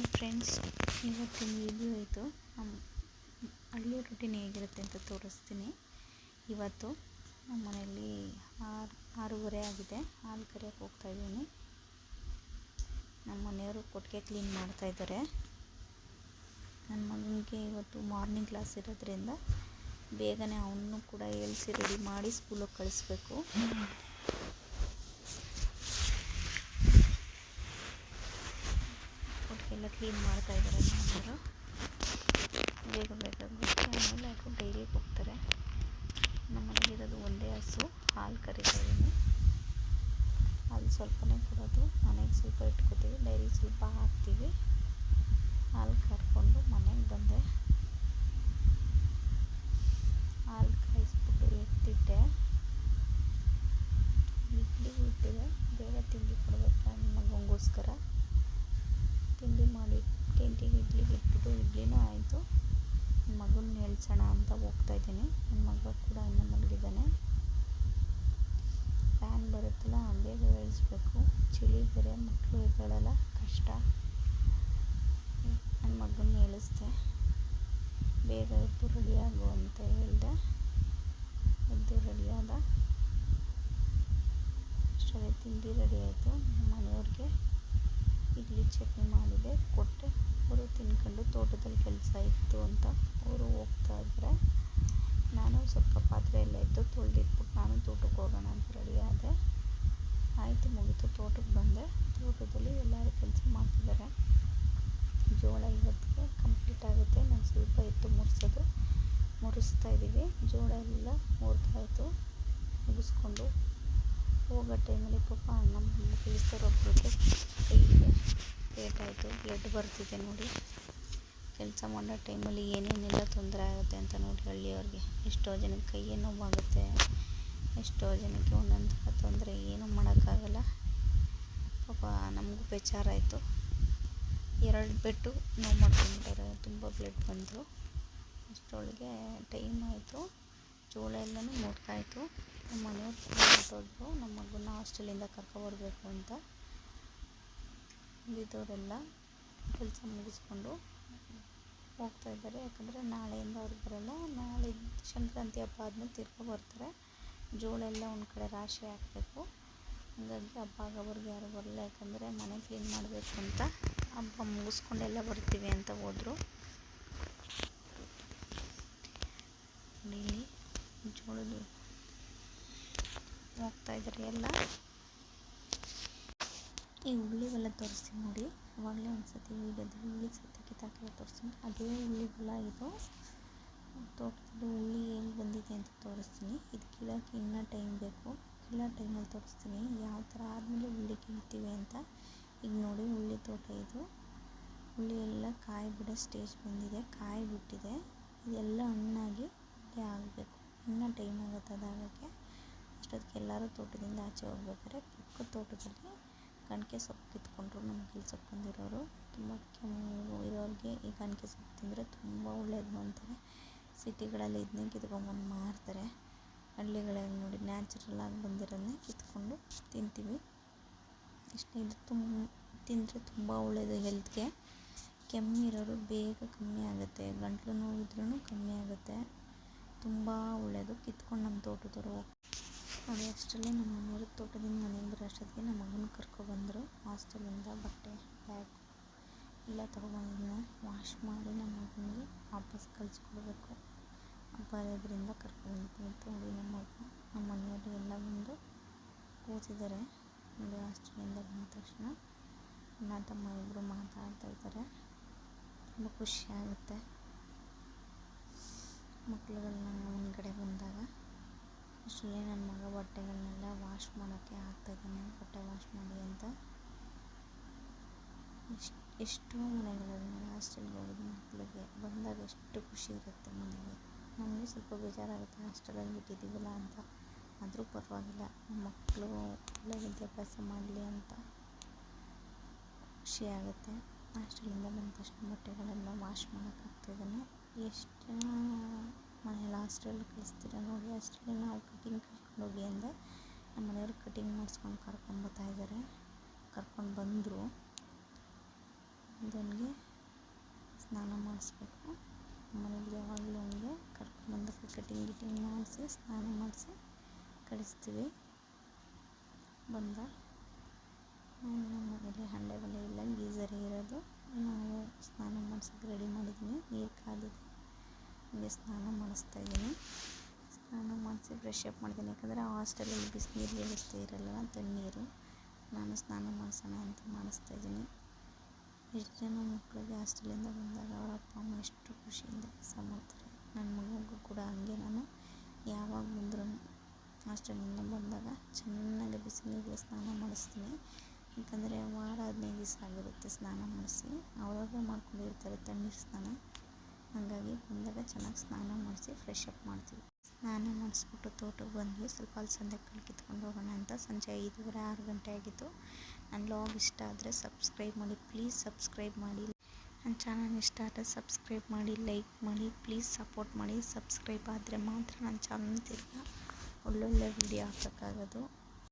Hi friends ಇವತ್ತಿನ video ಇದು. ಹಳ್ಳಿ ರೂಟೀನ್ ಹೇಗಿರುತ್ತೆ ಅಂತ ತೋರಿಸ್ತೀನಿ. ಇವತ್ತು ನಮ್ಮ ಮನೆಯಲ್ಲಿ ಆರು, ಆರೂವರೆ ಆಗಿದೆ. ಹಾಲು ಕರಿಯೋಕ್ಕೆ ಹೋಗ್ತಾಯಿದ್ದೀನಿ ನಮ್ಮ ಮನೆಯವರು ಕೊಟ್ಟಿಗೆ ಕ್ಲೀನ್ ಮಾಡ್ತಾಯಿದ್ದಾರೆ ನನ್ನ ಮಗನಿಗೆ ಇವತ್ತು ಮಾರ್ನಿಂಗ್ ಕ್ಲಾಸ್ ಇರೋದ್ರಿಂದ ಬೇಗನೆ ಅವನು ಕೂಡ ಏಳಿಸಿ ರೆಡಿ ಮಾಡಿ ಸ್ಕೂಲಿಗೆ ಕಳಿಸ್ಬೇಕು. ಕೊಟ್ಟಿಗೆಲ್ಲ ಕ್ಲೀನ್ ಮಾಡ್ತಾ ಇದ್ದಾರೆ ಮನೆಯವರು. ಬೇಗ ಬೇಗ ಆಮೇಲೆ ಅವರು ಡೈರಿಗೆ ಹೋಗ್ತಾರೆ. ನಮ್ಮ ಮನೆಗಿರೋದು ಒಂದೇ ಹಸು, ಹಾಲು ಕರಿತಾ ಇದ್ದೀನಿ ಹಾಲು ಸ್ವಲ್ಪನೇ ಕೊಡೋದು. ಮನೆಗೆ ಸ್ವಲ್ಪ ಇಟ್ಕೋತೀವಿ. ಡೈರಿಗೆ ಸ್ವಲ್ಪ ಹಾಕ್ತೀವಿ. ಹಾಲು ಕರ್ಕೊಂಡು ಮನೆಗೆ ಬಂದೆ. ಹಾಲು ಕಾಯಿಸ್ಬಿಟ್ಟು ಎತ್ತಿಟ್ಟೆ. ಇಡ್ಲಿ ಇಟ್ಟಿದೆ ಬೇಗ ತಿಂಡಿ ಕೊಡಬೇಕು ನನ್ನ ಮಗನಿಗೋಸ್ಕರ ತಿಂಡಿ ಮಾಡಿ ತಿಂಡಿಗೆ ಇಡ್ಲಿಗೆ ಇಟ್ಬಿಟ್ಟು ಇಡ್ಲಿನೂ ಆಯಿತು. ನನ್ನ ಮಗನ ಹೇಳ್ಸೋಣ ಅಂತ ಹೋಗ್ತಾ ಇದ್ದೀನಿ. ನನ್ನ ಮಗ ಕೂಡ ಇನ್ನೂ ಮಲಗಿದ್ದಾನೆ. ಫ್ಯಾನ್ ಬರುತ್ತಲ್ಲ ಬೇಗ ಹೇಳಿಸ್ಬೇಕು ಚಳಿ ಬೇರೆ, ಮಕ್ಕಳು ಎದ್ದೇಳಲ್ಲ ಕಷ್ಟ. ನನ್ನ ಮಗನ ಹೇಳಿಸ್ದೆ ಬೇಗ ಎದ್ದು ರೆಡಿಯಾಗು ಅಂತ ಹೇಳಿದೆ. ಎದ್ದು ರೆಡಿಯಾದ ಅಷ್ಟರಲ್ಲಿ ತಿಂಡಿ ರೆಡಿ ಆಯಿತು. ನಮ್ಮ ಮನೆಯವ್ರಿಗೆ. ಇಡ್ಲಿ ಚಟ್ನಿ ಮಾಡಿದೆ, ಕೊಟ್ಟೆ. ಅವರು ತಿನ್ಕೊಂಡು ತೋಟದಲ್ಲಿ ಕೆಲಸ ಇತ್ತು ಅಂತ ಅವರು ಹೋಗ್ತಾ ಇದ್ದಾರೆ. ನಾನು ಸ್ವಲ್ಪ ಪಾತ್ರೆ ಎಲ್ಲ ಇತ್ತು ತೊಳೆದಿಟ್ಬಿಟ್ಟು ನಾನು ತೋಟಕ್ಕೆ ಹೋಗೋಣ ಅಂತ ರೆಡಿ ಆದೆ. ಆಯಿತು, ಮುಗೀತು. ತೋಟಕ್ಕೆ ಬಂದೆ. ತೋಟದಲ್ಲಿ ಎಲ್ಲರೂ ಕೆಲಸ ಮಾಡ್ತಿದ್ದಾರೆ. ಜೋಳ ಇವತ್ತಿಗೆ ಕಂಪ್ಲೀಟ್ ಆಗುತ್ತೆ. ನಾನು ಸ್ವಲ್ಪ ಇತ್ತು ಮುರಿಸೋದು. ಮುರಿಸ್ತಾ ಇದ್ದೀವಿ. ಜೋಳ ಎಲ್ಲ ಮುರಿದಾಯಿತು. ಮುಗಿಸ್ಕೊಂಡು ಹೋಗೋ ಟೈಮಲ್ಲಿ ಪಾಪ ನಮ್ಮ ಕೆಲಸದೊಬ್ಬರಿಗೆ ಕೈಗೆ ಏಟಾಯಿತು ಬ್ಲಡ್ ಬರ್ತಿದೆ ನೋಡಿ. ಕೆಲಸ ಮಾಡೋ ಟೈಮಲ್ಲಿ ಏನೇನೆಲ್ಲ ತೊಂದರೆ ಆಗುತ್ತೆ ಅಂತ ನೋಡಿ ಹಳ್ಳಿಯವ್ರಿಗೆ. ಎಷ್ಟೋ ಜನಕ್ಕೆ ಕೈಯೇ ನೋವಾಗುತ್ತೆ. ಎಷ್ಟೋ ಜನಕ್ಕೆ ಒಂದೊಂದು ಥರ ತೊಂದರೆ ಏನೂ ಮಾಡೋಕ್ಕಾಗಲ್ಲ. ಪಾಪ ನಮಗೂ ಬೇಜಾರಾಯಿತು. ಎರಡು ಬೆಟ್ಟು ನೋವು ಮಾಡ್ಕೊಂಡ್ಬಿಟ್ಟಾರೆ. ತುಂಬ ಬ್ಲಡ್ ಬಂದರು ಅಷ್ಟರೊಳಗೆ ಟೈಮ್ ಆಯಿತು. ಜೋಳ ಎಲ್ಲನೂ ಮುಟ್ಟಾಯಿತು ನಮ್ಮ ಮನೆಯವ್ರು ದೊಡ್ಡರು ನಮ್ಮ ಮಗನ ಹಾಸ್ಟೆಲಿಂದ ಕರ್ಕೊಬರ್ಬೇಕು ಅಂತ ಇಲ್ಲಿದ್ದವರೆಲ್ಲ ಕೆಲಸ ಮುಗಿಸ್ಕೊಂಡು ಹೋಗ್ತಾ ಇದ್ದಾರೆ. ಯಾಕಂದರೆ ನಾಳೆಯಿಂದ ಅವ್ರು ಬರೋಲ್ಲ. ನಾಳೆ ಸಂಕ್ರಾಂತಿ ಹಬ್ಬ ಆದಮೇಲೆ ತಿರ್ಗಾ ಬರ್ತಾರೆ. ಜೋಳ ಎಲ್ಲ ಒಂದು ಕಡೆ ರಾಶಿ ಹಾಕಬೇಕು. ಹಾಗಾಗಿ ಹಬ್ಬ ಆಗೋವರೆಗೆ ಯಾರು ಬರಲ್ಲ. ಯಾಕಂದರೆ ಮನೆ ಕ್ಲೀನ್ ಮಾಡಬೇಕು ಅಂತ ಹಬ್ಬ ಮುಗಿಸ್ಕೊಂಡೆಲ್ಲ ಬರ್ತೀವಿ ಅಂತ ಹೋದರು. ಇಲ್ಲಿ ಜೋಳದ ಹೋಗ್ತಾ ಇದ್ದಾರೆ ಎಲ್ಲ? ಈ ಹುಳ್ಳಿವೆಲ್ಲ ತೋರಿಸ್ತೀನಿ ನೋಡಿ. ಅವಾಗಲೇ ಒಂದು ಸತಿ ಹುಳಿ ಹುಳ್ಳಿ ಸತಿ ಕಿತ್ತಾಕೆಲ್ಲ ತೋರಿಸ್ತೀನಿ. ಅದೇ ಹುಳ್ಳಿ ಹೊಲ ಇದು. ತೋಟದಲ್ಲಿ ಹುಳ್ಳಿ ಹೆಂಗೆ ಬಂದಿದೆ ಅಂತ ತೋರಿಸ್ತೀನಿ. ಇದು ಕೀಳೋಕ್ಕೆ ಇನ್ನೂ ಟೈಮ್ ಬೇಕು. ಕೀಳೋ ಟೈಮಲ್ಲಿ ತೋರಿಸ್ತೀನಿ. ಯಾವ ಥರ ಆದಮೇಲೆ ಹುಳ್ಳಿ ಕೀಳ್ತೀವಿ ಅಂತ. ಈಗ ನೋಡಿ ಹುಳ್ಳಿ ತೋಟ ಇದು. ಹುಳ್ಳಿ ಎಲ್ಲ ಕಾಯಿ ಬಿಡೋ ಸ್ಟೇಜ್ ಬಂದಿದೆ. ಕಾಯಿ ಬಿಟ್ಟಿದೆ ಇದೆಲ್ಲ ಹಣ್ಣಾಗಿ ಆಗಬೇಕು. ಇನ್ನೂ ಟೈಮ್ ಆಗುತ್ತೆ ಅದಾಗೋಕ್ಕೆ. ಅಷ್ಟೊತ್ತಿಗೆ ಎಲ್ಲರೂ ತೋಟದಿಂದ ಆಚೆ ಹೋಗ್ಬೇಕಾದ್ರೆ ಪಕ್ಕದ ತೋಟದಲ್ಲಿ ಕಣಕೆ ಸೊಪ್ಪು ಕಿತ್ಕೊಂಡ್ರು ನಮ್ಮ ಕೆಲಸ ಬಂದಿರೋರು. ತುಂಬ ಕೆಮ್ಮು ಇರೋರಿಗೆ ಈ ಕಣಿಕೆ ಸೊಪ್ಪು ತಿಂದರೆ ತುಂಬ ಒಳ್ಳೆಯದು ಅಂತಾರೆ. ಸಿಟಿಗಳಲ್ಲಿ ಇದನ್ನೇ ಕಿತ್ಕೊಂಬಂದು ಮಾರ್ತಾರೆ. ಹಳ್ಳಿಗಳಲ್ಲಿ ನೋಡಿ ನ್ಯಾಚುರಲ್ ಆಗಿ ಬಂದಿರೋದನ್ನೇ ಕಿತ್ಕೊಂಡು ತಿಂತೀವಿ. ಇಷ್ಟೇ ಇದು ತುಂಬ ತಿಂದರೆ ತುಂಬ ಒಳ್ಳೆಯದು ಹೆಲ್ತ್ಗೆ ಕೆಮ್ಮಿರೋರು ಬೇಗ ಕಮ್ಮಿ ಆಗುತ್ತೆ. ಗಂಟ್ಲು ಇದ್ರೂ ಕಮ್ಮಿ ಆಗುತ್ತೆ. ತುಂಬ ಒಳ್ಳೆಯದು ಕಿತ್ಕೊಂಡು ನಮ್ಮ ತೋಟದವರು ನೋಡಿ, ಅಷ್ಟರಲ್ಲಿ ನಮ್ಮ ಮನೆಯವರು ತೋಟದಿಂದ ಮನೆಗೆ ಬರೋ ಅಷ್ಟೊತ್ತಿಗೆ ನಮ್ಮ ಮಗನ ಕರ್ಕೊಬಂದರು ಹಾಸ್ಟೆಲಿಂದ ಬಟ್ಟೆ ಬ್ಯಾಗ್ ಎಲ್ಲ ತೊಗೊಬಂದಿದ್ನ ವಾಶ್ ಮಾಡಿ ನಮ್ಮ ಮಗನಿಗೆ ವಾಪಸ್ ಕಳಿಸ್ಕೊಡ್ಬೇಕು. ಹಬ್ಬ ಇರೋದ್ರಿಂದ ಕರ್ಕೊಬಂದಿದ್ದೀನಿ ನೋಡಿ ನಮ್ಮ ಮಗ ನಮ್ಮ ಮನೆಯವರು ಎಲ್ಲ ಬಂದು ಕೂತಿದ್ದಾರೆ. ನೋಡಿ ಹಾಸ್ಟೆಲಿಂದ ಬಂದ ತಕ್ಷಣ ಅಣ್ಣ ತಮ್ಮ ಇಬ್ಬರು ಮಾತಾಡ್ತಾ ಇದ್ದಾರೆ. ತುಂಬ ಖುಷಿ ಆಗುತ್ತೆ. ಮಕ್ಳುಗಳನ್ನ ಮುಂದ್ಗಡೆ ಬಂದಾಗ. ಅಷ್ಟರಲ್ಲಿ ನನ್ನ ಮಗ ಬಟ್ಟೆಗಳನ್ನೆಲ್ಲ ವಾಶ್ ಮಾಡೋಕ್ಕೆ ಹಾಕ್ತಾಯಿದ್ದಾನೆ. ಬಟ್ಟೆ ವಾಶ್ ಮಾಡಿ ಅಂತ. ಎಷ್ಟು, ಎಷ್ಟೋ ಮನೆಗಳಲ್ಲಿ ಹಾಸ್ಟೆಲ್ಗೆ ಹೋಗಿದ್ದು ಮಕ್ಕಳಿಗೆ ಬಂದಾಗ ಎಷ್ಟು ಖುಷಿ ಇರುತ್ತೆ ಮನೆಗೆ. ನಮಗೆ ಸ್ವಲ್ಪ ಬೇಜಾರಾಗುತ್ತೆ ಹಾಸ್ಟೆಲಲ್ಲಿ ಬಿಟ್ಟಿದ್ದೀವಲ್ಲ ಅಂತ. ಆದರೂ ಪರವಾಗಿಲ್ಲ, ನಮ್ಮ ಮಕ್ಕಳು ಒಳ್ಳೆ ವಿದ್ಯಾಭ್ಯಾಸ ಮಾಡಲಿ ಅಂತ ಖುಷಿ ಆಗುತ್ತೆ. ಹಾಸ್ಟೆಲಿಂದ ಬಂದ ತಕ್ಷಣ ಬಟ್ಟೆಗಳೆಲ್ಲ ವಾಶ್ ಮಾಡೋಕ್ಕಾಗ್ತಿದ್ದಾನೆ ಎಷ್ಟು ಮನೇಲಿ ಹಾಸ್ಟೆಲ್ ಕಳಿಸ್ತೀರ ನೋಡಿ ಹಾಸ್ಟೆಲಿಗೆ ನಾವು ಕಟಿಂಗ್ ಕರ್ಕೊಂಡು ಹೋಗಿ ಅಂದೆ. ನಮ್ಮ ಮನೆಯವರು ಕಟಿಂಗ್ ಮಾಡಿಸ್ಕೊಂಡು ಕರ್ಕೊಂಬರ್ತಾ ಇದ್ದಾರೆ ಕರ್ಕೊಂಡು ಬಂದರು. ಅವನಿಗೆ ಸ್ನಾನ ಮಾಡಿಸ್ಬೇಕು. ಮನೇಲಿ ಯಾವಾಗಲೂ ಅವನಿಗೆ ಕರ್ಕೊಂಡ್ಬಂದು ಕಟಿಂಗ್ ಗಿಟಿಂಗ್ ಮಾಡಿಸಿ, ಸ್ನಾನ ಮಾಡಿಸಿ ಕಳಿಸ್ತೀವಿ. ಬಂದ ನಮ್ಮ ಮನೇಲಿ ಹಂಡೆ ಬಳೆ ಇಲ್ಲ ಗೀಝರೇ ಇರೋದು ನಾವು ಸ್ನಾನ ಮಾಡ್ಸೋಕೆ ರೆಡಿ ಮಾಡಿದ್ದೀನಿ ನೀರು ಕಾದಿದೆ ಹಂಗೆ ಸ್ನಾನ ಮಾಡಿಸ್ತಾ ಇದ್ದೀನಿ. ಸ್ನಾನ ಮಾಡಿಸಿ ಫ್ರೆಶ್ ಅಪ್ ಮಾಡ್ತೀನಿ. ಯಾಕಂದರೆ ಹಾಸ್ಟೆಲಲ್ಲಿ ಬಿಸಿನೀರು ವ್ಯವಸ್ಥೆ ಇರಲ್ಲ ತಣ್ಣೀರು ನಾನು ಸ್ನಾನ ಮಾಡಿಸೋಣ ಅಂತ ಮಾಡಿಸ್ತಾ ಇದ್ದೀನಿ. ಎಷ್ಟು ಜನ ಮಕ್ಕಳಿಗೆ ಹಾಸ್ಟೆಲಿಂದ ಬಂದಾಗ ಅವ್ರ ಅಪ್ಪ, ಅಮ್ಮ ಎಷ್ಟು ಖುಷಿಯಿಂದ ಕೆಲಸ ಮಾಡ್ತಾರೆ. ನನ್ನ ಮಗನಿಗೂ ಕೂಡ ಹಂಗೆ. ನಾನು ಯಾವಾಗ ಬಂದರೂ ಹಾಸ್ಟೆಲಿಂದ ಬಂದಾಗ ಚೆನ್ನಾಗಿ ಬಿಸಿನೀರಿಗೆ ಸ್ನಾನ ಮಾಡಿಸ್ತೀನಿ. ಯಾಕಂದರೆ ವಾರ ಹದಿನೈದು ದಿವಸ ಆಗಿರುತ್ತೆ ಸ್ನಾನ ಮಾಡಿಸಿ. ಅವ್ರವ್ರೇ ಮಾಡ್ಕೊಂಡಿರ್ತಾರೆ ತಣ್ಣೀರು ಸ್ನಾನ. ಹಾಗಾಗಿ ಬಂದಾಗ ಚೆನ್ನಾಗಿ ಸ್ನಾನ ಮಾಡಿಸಿ ಫ್ರೆಶ್ ಅಪ್ ಮಾಡ್ತೀವಿ. ಸ್ನಾನ ಮಾಡಿಸ್ಬಿಟ್ಟು ತೋಟಕ್ಕೆ ಬಂದ್ವಿ. ಸ್ವಲ್ಪ ಅಲಸಂದೆ ಕಾಳು ಕಿತ್ಕೊಂಡು ಹೋಗೋಣ ಅಂತ ಸಂಜೆ ಐದೂವರೆ, ಆರು ಗಂಟೆ ಆಗಿತ್ತು. ನನ್ನ ಲಾಗ್ ಇಷ್ಟ ಆದರೆ ಸಬ್ಸ್ಕ್ರೈಬ್ ಮಾಡಿ ಪ್ಲೀಸ್ ಸಬ್ಸ್ಕ್ರೈಬ್ ಮಾಡಿ. ನನ್ನ ಚಾನಲ್ ಇಷ್ಟ ಆದರೆ ಸಬ್ಸ್ಕ್ರೈಬ್ ಮಾಡಿ ಲೈಕ್ ಮಾಡಿ ಪ್ಲೀಸ್ ಸಪೋರ್ಟ್ ಮಾಡಿ. ಸಬ್ಸ್ಕ್ರೈಬ್ ಆದರೆ ಮಾತ್ರ ನನ್ನ ಚಾನಲ್ ತಿರ್ಗಾ ಒಳ್ಳೊಳ್ಳೆ ವಿಡಿಯೋ ಹಾಕೋಕ್ಕಾಗೋದು.